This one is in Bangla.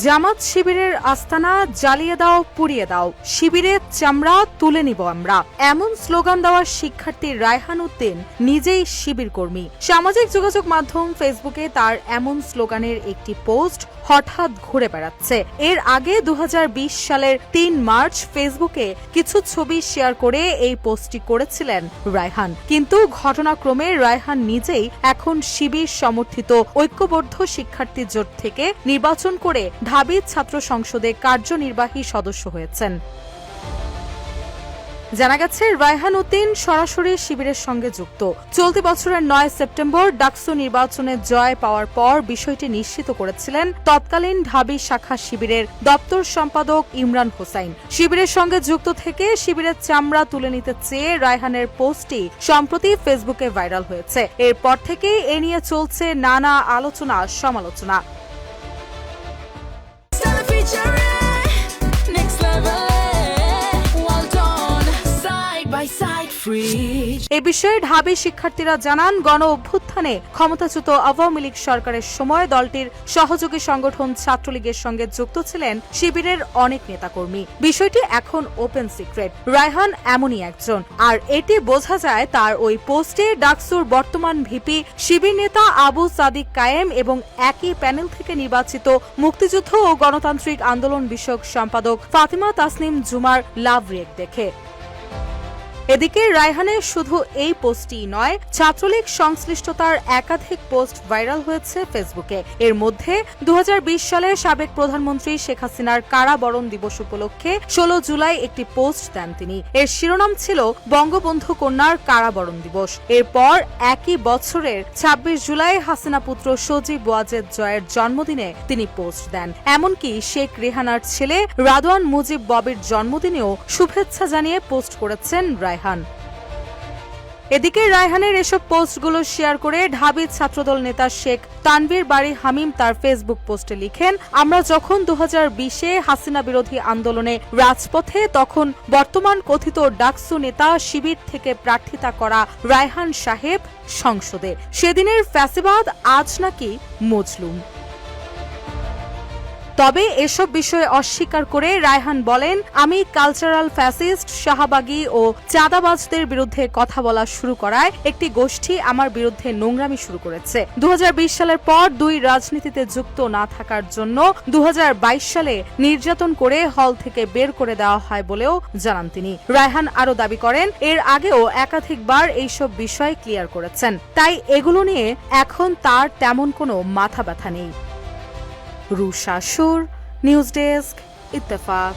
জামাত শিবিরের আস্তানা জ্বালিয়ে দাও, পুড়িয়ে দাও। শিবিরের চামড়া তুলে নিব আমরা। এমন স্লোগান দেওয়া শিক্ষার্থী রায়হান উদ্দিন নিজেই শিবির কর্মী সামাজিক যোগাযোগ মাধ্যম ফেসবুকে তার এমন স্লোগানের একটি পোস্ট হঠাৎ ঘুরে বেড়াচ্ছে। এর আগে দু হাজার বিশ সালের তিন মার্চ ফেসবুকে কিছু ছবি শেয়ার করে এই পোস্টটি করেছিলেন রায়হান। কিন্তু ঘটনাক্রমে রায়হান নিজেই এখন শিবির সমর্থিত ঐক্যবদ্ধ শিক্ষার্থী জোট থেকে নির্বাচন করে ঢাবি ছাত্র সংসদে কার্যনির্বাহী সদস্য হয়েছেন। জানা গেছে, রায়হান উদ্দিন সরাসরি শিবিরের সঙ্গে যুক্ত। চলতি বছরের নয় সেপ্টেম্বর ডাকসু নির্বাচনে জয় পাওয়ার পর বিষয়টি নিশ্চিত করেছিলেন তৎকালীন ঢাবি শাখা শিবিরের দপ্তর সম্পাদক ইমরান হোসাইন। শিবিরের সঙ্গে যুক্ত থেকে শিবিরের চামড়া তুলে নিতে চেয়ে রায়হানের পোস্টটি সম্প্রতি ফেসবুকে ভাইরাল হয়েছে। এরপর থেকেই এ নিয়ে চলছে নানা আলোচনা সমালোচনা cherry. এ বিষয়ে ঢাবি শিক্ষার্থীরা জানান গণ অভ্যুত্থানে ক্ষমতাচ্যুত আওয়ামী লীগ সরকারের সময় দলটির সহযোগী সংগঠন ছাত্রলীগের সঙ্গে যুক্ত ছিলেন শিবিরের অনেক নেতাকর্মী। বিষয়টি এখন ওপেন সিক্রেট রায়হান এমনই একজন। আর এটি বোঝা যায় তার ওই পোস্টে ডাকসুর বর্তমান ভিপি, শিবির নেতা আবু সাদিক কায়েম এবং একই প্যানেল থেকে নির্বাচিত মুক্তিযুদ্ধ ও গণতান্ত্রিক আন্দোলন বিষয়ক সম্পাদক ফাতিমা তাসনিম জুমার লাভ রেক দেখে। এদিকে রায়হানের শুধু এই পোস্টই নয়, ছাত্রলীগ সংশ্লিষ্টতার একাধিক পোস্ট ভাইরাল হয়েছে ফেসবুকে। এর মধ্যে দু হাজার বিশ সালে সাবেক প্রধানমন্ত্রী শেখ হাসিনার কারাবরণ দিবস উপলক্ষে ষোলো জুলাই একটি পোস্ট দেন তিনি। এর শিরোনাম ছিল বঙ্গবন্ধু কন্যার কারাবরণ দিবস। এরপর একই বছরের ২৬ জুলাই হাসিনা পুত্র সজীব ওয়াজেদ জয়ের জন্মদিনে তিনি পোস্ট দেন। এমনকি শেখ রেহানার ছেলে রাদওয়ান মুজিব ববির জন্মদিনেও শুভেচ্ছা জানিয়ে পোস্ট করেছেন রায়হান। এদিকে রায়হানের এসব পোস্টগুলো শেয়ার করে ঢাবি ছাত্রদল নেতা শেখ তানভীর বাড়ি হামিম তার ফেসবুক পোস্টে লিখেন, আমরা যখন দু বিশে হাসিনা বিরোধী আন্দোলনে রাজপথে, তখন বর্তমান কথিত ডাকসু নেতা শিবির থেকে প্রার্থিতা করা রায়হান সাহেব সংসদে। সেদিনের ফ্যাসিবাদ আজ নাকি মজলুম। তবে এসব বিষয়ে অস্বীকার করে রায়হান বলেন, আমি কালচারাল ফ্যাসিস্ট, শাহবাগী ও চাঁদাবাজদের বিরুদ্ধে কথা বলা শুরু করায় একটি গোষ্ঠী আমার বিরুদ্ধে নোংরামি শুরু করেছে। দু হাজার বিশ সালের পর দুই রাজনীতিতে যুক্ত না থাকার জন্য দুহাজার বাইশ সালে নির্যাতন করে হল থেকে বের করে দেওয়া হয় বলেও জানান তিনি। রায়হান আরও দাবি করেন, এর আগেও একাধিকবার এইসব বিষয় ক্লিয়ার করেছেন। তাই এগুলো নিয়ে এখন তার তেমন কোনো মাথা ব্যথা নেই। রুশা সুর নিউজ ডেস্ক ইত্তেফাক।